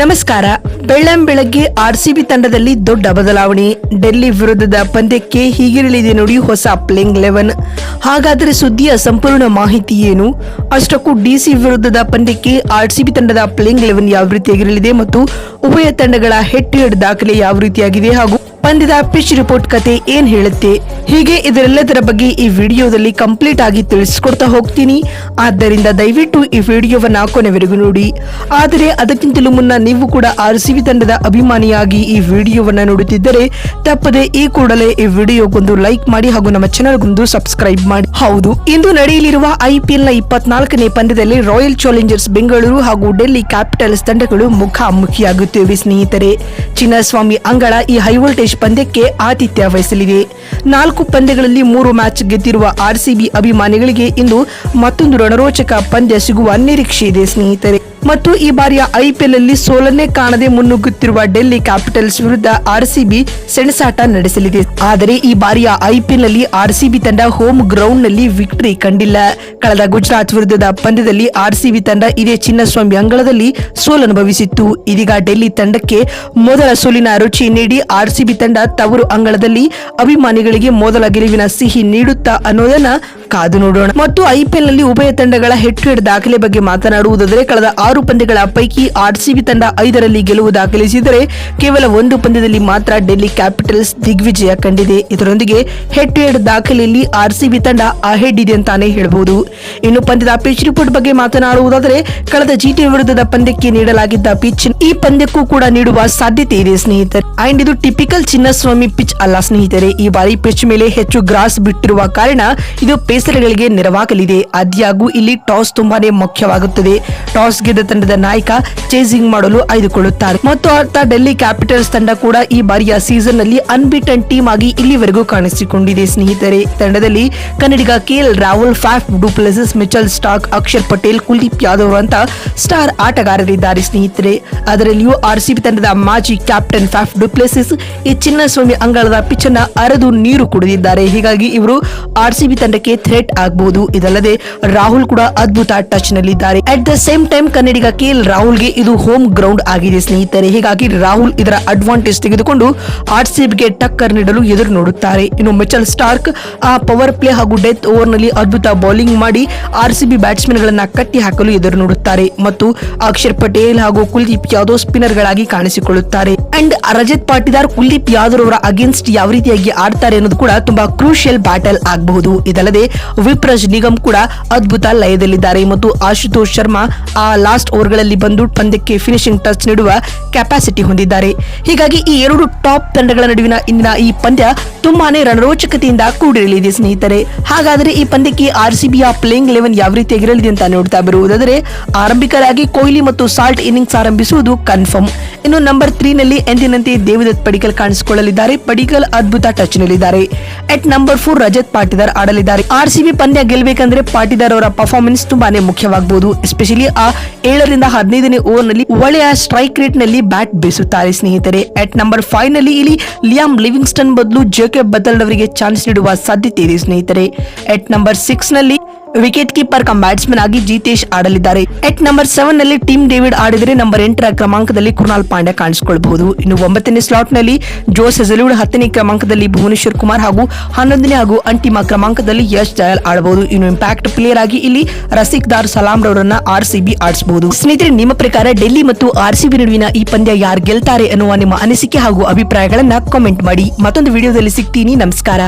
ನಮಸ್ಕಾರ. ಬೆಳ್ಳಂ ಬೆಳಗ್ಗೆ ಆರ್ಸಿಬಿ ತಂಡದಲ್ಲಿ ದೊಡ್ಡ ಬದಲಾವಣೆ. ಡೆಲ್ಲಿ ವಿರುದ್ಧದ ಪಂದ್ಯಕ್ಕೆ ಹೀಗಿರಲಿದೆ ನೋಡಿ ಹೊಸ ಪ್ಲೇಯಿಂಗ್ ಲೆವೆನ್. ಹಾಗಾದರೆ ಸುದ್ದಿಯ ಸಂಪೂರ್ಣ ಮಾಹಿತಿ ಏನು? ಅಷ್ಟಕ್ಕೂ ಡಿಸಿ ವಿರುದ್ಧದ ಪಂದ್ಯಕ್ಕೆ ಆರ್ಸಿಬಿ ತಂಡದ ಪ್ಲೇಯಿಂಗ್ ಲೆವೆನ್ ಯಾವ ರೀತಿಯಾಗಿರಲಿದೆ ಮತ್ತು ಉಭಯ ತಂಡಗಳ ಹೆಡ್ ಟು ಹೆಡ್ ದಾಖಲೆ ಯಾವ ರೀತಿಯಾಗಿದೆ ಹಾಗೂ ಪಂದ್ಯದ ಪಿಚ್ ರಿಪೋರ್ಟ್ ಕತೆ ಏನ್ ಹೇಳುತ್ತೆ? ಹೀಗೆ ಇದರೆಲ್ಲದರ ಬಗ್ಗೆ ಈ ವಿಡಿಯೋದಲ್ಲಿ ಕಂಪ್ಲೀಟ್ ಆಗಿ ತಿಳಿಸ್ಕೊಡ್ತಾ ಹೋಗ್ತೀನಿ. ಆದ್ದರಿಂದ ದಯವಿಟ್ಟು ಈ ವಿಡಿಯೋವನ್ನ ಕೊನೆವರೆಗೂ ನೋಡಿ. ಆದರೆ ಅದಕ್ಕಿಂತಲೂ ಮುನ್ನ ನೀವು ಕೂಡ ಆರ್ ತಂಡದ ಅಭಿಮಾನಿಯಾಗಿ ಈ ವಿಡಿಯೋವನ್ನ ನೋಡುತ್ತಿದ್ದರೆ ತಪ್ಪದೆ ಈ ಕೂಡಲೇ ಈ ವಿಡಿಯೋಗೊಂದು ಲೈಕ್ ಮಾಡಿ ಹಾಗೂ ನಮ್ಮ ಚಾನಲ್ಗೊಂದು ಸಬ್ಸ್ಕ್ರೈಬ್ ಮಾಡಿ. ಹೌದು, ಇಂದು ನಡೆಯಲಿರುವ ಐಪಿಎಲ್ನ ಇಪ್ಪತ್ನಾಲ್ಕನೇ ಪಂದ್ಯದಲ್ಲಿ ರಾಯಲ್ ಚಾಲೆಂಜರ್ಸ್ ಬೆಂಗಳೂರು ಹಾಗೂ ಡೆಲ್ಲಿ ಕ್ಯಾಪಿಟಲ್ಸ್ ತಂಡಗಳು ಮುಖಾಮುಖಿಯಾಗುತ್ತಿವೆ ಸ್ನೇಹಿತರೆ. ಚಿನ್ನಸ್ವಾಮಿ ಅಂಗಳ ಈ ಹೈ ವೋಲ್ಟೇಜ್ ಪಂದ್ಯಕ್ಕೆ ಆತಿಥ್ಯ ವಹಿಸಲಿದೆ. ನಾಲ್ಕು ಪಂದ್ಯಗಳಲ್ಲಿ ಮೂರು ಮ್ಯಾಚ್ ಗೆದ್ದಿರುವ ಆರ್ಸಿಬಿ ಅಭಿಮಾನಿಗಳಿಗೆ ಇಂದು ಮತ್ತೊಂದು ರಣರೋಚಕ ಪಂದ್ಯ ಸಿಗುವ ನಿರೀಕ್ಷೆ ಇದೆ ಸ್ನೇಹಿತರೆ. ಮತ್ತು ಈ ಬಾರಿಯ ಐಪಿಎಲ್ ಅಲ್ಲಿ ಸೋಲನ್ನೇ ಕಾಣದೆ ಮುನ್ನುಗ್ಗುತ್ತಿರುವ ಡೆಲ್ಲಿ ಕ್ಯಾಪಿಟಲ್ಸ್ ವಿರುದ್ಧ ಆರ್ಸಿಬಿ ಸೆಣಸಾಟ ನಡೆಸಲಿದೆ. ಆದರೆ ಈ ಬಾರಿಯ ಐಪಿಎಲ್ನಲ್ಲಿ ಆರ್ಸಿಬಿ ತಂಡ ಹೋಮ್ ಗ್ರೌಂಡ್ನಲ್ಲಿ ವಿಕ್ಟರಿ ಕಂಡಿಲ್ಲ. ಕಳೆದ ಗುಜರಾತ್ ವಿರುದ್ಧದ ಪಂದ್ಯದಲ್ಲಿ ಆರ್ಸಿಬಿ ತಂಡ ಇದೇ ಚಿನ್ನಸ್ವಾಮಿ ಅಂಗಳದಲ್ಲಿ ಸೋಲನುಭವಿಸಿತ್ತು. ಇದೀಗ ಡೆಲ್ಲಿ ತಂಡಕ್ಕೆ ಮೊದಲ ಸೋಲಿನ ರುಚಿ ನೀಡಿ ಆರ್ಸಿಬಿ ತಂಡ ತವರು ಅಂಗಳದಲ್ಲಿ ಅಭಿಮಾನಿಗಳಿಗೆ ಮೊದಲ ಗೆಲುವಿನ ಸಿಹಿ ನೀಡುತ್ತಾ ಅನ್ನೋದನ್ನ ಕಾದು ನೋಡೋಣ. ಮತ್ತು ಐಪಿಎಲ್ನಲ್ಲಿ ಉಭಯ ತಂಡಗಳ ಹೆಡ್ ಟು ಹೆಡ್ ದಾಖಲೆ ಬಗ್ಗೆ ಮಾತನಾಡುವುದಾದರೆ ಕಳೆದ ಆರು ಪಂದ್ಯಗಳ ಪೈಕಿ ಆರ್ಸಿಬಿ ತಂಡ ಐದರಲ್ಲಿ ಗೆಲುವು ದಾಖಲಿಸಿದರೆ ಕೇವಲ ಒಂದು ಪಂದ್ಯದಲ್ಲಿ ಮಾತ್ರ ಡೆಲ್ಲಿ ಕ್ಯಾಪಿಟಲ್ಸ್ ದಿಗ್ವಿಜಯ ಕಂಡಿದೆ. ಇದರೊಂದಿಗೆ ಹೆಡ್ ಟು ಹೆಡ್ ದಾಖಲೆಯಲ್ಲಿ ಆರ್ಸಿಬಿ ತಂಡ ಅಹೆಡ್ ಇದೆ ಅಂತಾನೆ ಹೇಳಬಹುದು ಇನ್ನು ಪಂದ್ಯದ ಪಿಚ್ ರಿಪೋರ್ಟ್ ಬಗ್ಗೆ ಮಾತನಾಡುವುದಾದರೆ ಕಳೆದ ಜಿಟಿ ವಿರುದ್ಧದ ಪಂದ್ಯಕ್ಕೆ ನೀಡಲಾಗಿದ್ದ ಪಿಚ್ ಈ ಪಂದ್ಯಕ್ಕೂ ಕೂಡ ನೀಡುವ ಸಾಧ್ಯತೆ ಇದೆ ಸ್ನೇಹಿತರೆ. ಅಂಡ್ ಇದು ಟಿಪಿಕಲ್ ಚಿನ್ನಸ್ವಾಮಿ ಪಿಚ್ ಅಲ್ಲ ಸ್ನೇಹಿತರೆ. ಈ ಬಾರಿ ಪಿಚ್ ಮೇಲೆ ಹೆಚ್ಚು ಗ್ರಾಸ್ ಬಿಟ್ಟಿರುವ ಕಾರಣ ಇದು ಪೇಸರ್ಗಳಿಗೆ ನೆರವಾಗಲಿದೆ. ಆದ್ಯಾಗೂ ಇಲ್ಲಿ ಟಾಸ್ ತುಂಬಾನೇ ಮುಖ್ಯವಾಗುತ್ತದೆ. ಟಾಸ್ ಗೆದ್ದ ತಂಡದ ನಾಯಕ ಚೇಸಿಂಗ್ ಮಾಡಲು ಆಯ್ದುಕೊಳ್ಳುತ್ತಾರೆ. ಮತ್ತು ಅರ್ಥ ಡೆಲ್ಲಿ ಕ್ಯಾಪಿಟಲ್ಸ್ ತಂಡ ಕೂಡ ಈ ಬಾರಿಯ ಸೀಸನ್ನಲ್ಲಿ ಅನ್ಬಿಟನ್ ಟೀಮ್ ಆಗಿ ಇಲ್ಲಿವರೆಗೂ ಕಾಣಿಸಿಕೊಂಡಿದೆ. ಸ್ನೇಹಿತರೆ, ತಂಡದಲ್ಲಿ ಕನ್ನಡಿಗ KL Rahul, Faf du Plessis, Mitchell Stark, Akshar Patel, Kuldeep Yadav ಅಂತ ಸ್ಟಾರ್ ಆಟಗಾರರಿದ್ದಾರೆ. ಸ್ನೇಹಿತರೆ, ಅದರಲ್ಲಿಯೂ ಆರ್ಸಿಬಿ ತಂಡದ ಮಾಜಿ ಕ್ಯಾಪ್ಟನ್ ಫ್ಯಾಫ್ ಡುಪ್ಲೆಸಿಸ್ ಈ ಚಿನ್ನಸ್ವಾಮಿ ಅಂಗಳದ ಪಿಚ್ ಅನ್ನ ಅರೆದು ನೀರು ಕುಡಿದಿದ್ದಾರೆ. ಹೀಗಾಗಿ ಇವರು ಆರ್ಸಿಬಿ ತಂಡಕ್ಕೆ ಥ್ರೆಟ್ ಆಗಬಹುದು ಇದಲ್ಲದೆ ರಾಹುಲ್ ಕೂಡ ಅದ್ಭುತ ಟಚ್ ನಲ್ಲಿದ್ದಾರೆ ಅಟ್ ದ ಸೇಮ್ ಟೈಮ್ ಕನ್ನಡಿಗ ಕೆಎಲ್ ರಾಹುಲ್ಗೆ ಇದು ಹೋಮ್ ಗ್ರೌಂಡ್ ಆಗಿದೆ ಸ್ನೇಹಿತರೆ. ಹೀಗಾಗಿ ರಾಹುಲ್ ಇದರ ಅಡ್ವಾಂಟೇಜ್ ತೆಗೆದುಕೊಂಡು ಆರ್ಸಿಬಿಗೆ ಟಕ್ಕರ್ ನೀಡಲು ಎದುರು ನೋಡುತ್ತಾರೆ. ಇನ್ನು ಮಿಚಲ್ ಸ್ಟಾರ್ಕ್ ಆ ಪವರ್ ಪ್ಲೇ ಹಾಗೂ ಡೆತ್ ಓವರ್ನಲ್ಲಿ ಅದ್ಭುತ ಬೌಲಿಂಗ್ ಮಾಡಿ ಆರ್ಸಿಬಿ ಬ್ಯಾಟ್ಸ್ಮನ್ ಗಳನ್ನ ಕಟ್ಟಿ ಹಾಕಲು ಎದುರು ನೋಡುತ್ತಾರೆ. ಮತ್ತು ಅಕ್ಷರ್ ಪಟೇಲ್ ಹಾಗೂ ಕುಲ್ದೀಪ್ ಯಾದವ್ ಸ್ಪಿನ್ನರ್ ಗಳಾಗಿ ಕಾಣಿಸಿಕೊಳ್ಳುತ್ತಾರೆ. ಅಂಡ್ ರಜತ್ ಪಾಟಿದಾರ್, ಕುಲ್ದೀಪ್ ಯಾದವ್ ಅವರ ಅಗೇನ್ಸ್ಟ್ ಯಾವ ರೀತಿಯಾಗಿ ಆಡ್ತಾರೆ ಅನ್ನೋದು ಕೂಡ ತುಂಬಾ ಕ್ರೂಷಿಯಲ್ ಬ್ಯಾಟಲ್ ಆಗಬಹುದು. ಇದಲ್ಲದೆ ವಿಪ್ರಜ್ ನಿಗಮ್ ಕೂಡ ಅದ್ಭುತ ಲಯದಲ್ಲಿದ್ದಾರೆ. ಮತ್ತು ಆಶುತೋಷ್ ಶರ್ಮಾ ಆ ಲಾಸ್ಟ್ ಓವರ್ಗಳಲ್ಲಿ ಬಂದು ಪಂದ್ಯಕ್ಕೆ ಫಿನಿಶಿಂಗ್ ಟಚ್ ನೀಡುವ ಕೆಪಾಸಿಟಿ ಹೊಂದಿದ್ದಾರೆ. ಹೀಗಾಗಿ ಈ ಎರಡು ಟಾಪ್ ತಂಡಗಳ ನಡುವಿನ ಇಂದಿನ ಈ ಪಂದ್ಯ ತುಂಬಾನೇ ರಣರೋಚಕತೆಯಿಂದ ಕೂಡಿರಲಿದೆ ಸ್ನೇಹಿತರೆ. ಹಾಗಾದರೆ ಈ ಪಂದ್ಯಕ್ಕೆ ಆರ್ಸಿಬಿಯ ಪ್ಲೇಯಿಂಗ್ ಲೆವೆನ್ ಯಾವ ರೀತಿಯಾಗಿರಲಿದೆ ಅಂತ ನೋಡ್ತಾ ಬರುವುದಾದರೆ, ಆರಂಭಿಕರಾಗಿ ಕೊಹ್ಲಿ ಮತ್ತು ಸಾಲ್ಟ್ ಇನ್ನಿಂಗ್ಸ್ ಆರಂಭಿಸುವುದು ಕನ್ಫರ್ಮ್ ಇನ್ನು ನಂಬರ್ ತ್ರೀ ನಲ್ಲಿ ಎಂದಿನಂತೆ ದೇವದತ್ ಪಡಿಕಲ್ ಕಾಣಿಸಿಕೊಳ್ಳಲಿದ್ದಾರೆ. ಪಡಿಕಲ್ ಅದ್ಭುತ touch ನಲ್ಲಿದ್ದಾರೆ. At number four Rajat Patidar ಆಡಲಿದ್ದಾರೆ. ಆರ್ ಸಿಬಿ ಪಂದ್ಯ ಗೆಲ್ಲಬೇಕಂದ್ರೆ ಪಾಟಿದಾರ್ ಅವರ ಪರ್ಫಾರ್ಮೆನ್ಸ್ ತುಂಬಾನೇ ಮುಖ್ಯವಾಗಬಹುದು ಎಸ್ಪೆಷಲಿ ಆ ಏಳರಿಂದ ಹದಿನೈದನೇ ಓವರ್ನಲ್ಲಿ ಒಳ್ಳೆಯ ಸ್ಟ್ರೈಕ್ ರೇಟ್ನಲ್ಲಿ ಬ್ಯಾಟ್ ಬೀಸುತ್ತಾರೆ ಸ್ನೇಹಿತರೆ. ಅಟ್ ನಂಬರ್ ಫೈವ್ನಲ್ಲಿ ಇಲ್ಲಿ ಲಿಯಾಮ್ ಲಿವಿಂಗ್ಸ್ಟನ್ ಬದಲು ಜೇಕೆ ಬದಲ್ ಅವರಿಗೆ ಚಾನ್ಸ್ ನೀಡುವ ಸಾಧ್ಯತೆ ಇದೆ ಸ್ನೇಹಿತರೆ. ಅಟ್ ನಂಬರ್ ಸಿಕ್ಸ್ನಲ್ಲಿ ವಿಕೆಟ್ ಕೀಪರ್ ಕಮ್ ಬ್ಯಾಟ್ಸ್ಮನ್ ಆಗಿ ಜಿತೇಶ್ ಆಡಲಿದ್ದಾರೆ. ಎಟ್ ನಂಬರ್ ಸೆವೆನ್ನಲ್ಲಿ ಟೀಮ್ ಡೇವಿಡ್ ಆಡಿದರೆ ನಂಬರ್ ಎಂಟರ ಕ್ರಮಾಂಕದಲ್ಲಿ ಕೃಣಾಲ್ ಪಾಂಡ್ಯ ಕಾಣಿಸಿಕೊಳ್ಳಬಹುದು ಇನ್ನು ಒಂಬತ್ತನೇ ಸ್ಲಾಟ್ನಲ್ಲಿ ಜೋಸ್ ಹೆಸಲುಡ್ ಹತ್ತನೇ ಕ್ರಮಾಂಕದಲ್ಲಿ ಭುವನೇಶ್ವರ್ ಕುಮಾರ್ ಹಾಗೂ ಹನ್ನೊಂದನೇ ಹಾಗೂ ಅಂತಿಮ ಕ್ರಮಾಂಕದಲ್ಲಿ ಯಶ್ ಜಯಲ್ ಆಡಬಹುದು. ಇನ್ನು ಇಂಪ್ಯಾಕ್ಟ್ ಪ್ಲೇಯರ್ ಆಗಿ ಇಲ್ಲಿ ರಸಿಕ್ ದಾರ್ ಸಲಾಂ ರವರನ್ನ ಆರ್ ಸಿಬಿ ಆಡಿಸಬಹುದು. ಸ್ನೇಹಿತರೆ, ನಿಮ್ಮ ಪ್ರಕಾರ ಡೆಲ್ಲಿ ಮತ್ತು ಆರ್ ಸಿಬಿ ನಡುವಿನ ಈ ಪಂದ್ಯ ಯಾರು ಗೆಲ್ತಾರೆ ಅನ್ನುವ ನಿಮ್ಮ ಅನಿಸಿಕೆ ಹಾಗೂ ಅಭಿಪ್ರಾಯಗಳನ್ನ ಕಾಮೆಂಟ್ ಮಾಡಿ. ಮತ್ತೊಂದು ವಿಡಿಯೋದಲ್ಲಿ ಸಿಗ್ತೀನಿ. ನಮಸ್ಕಾರ.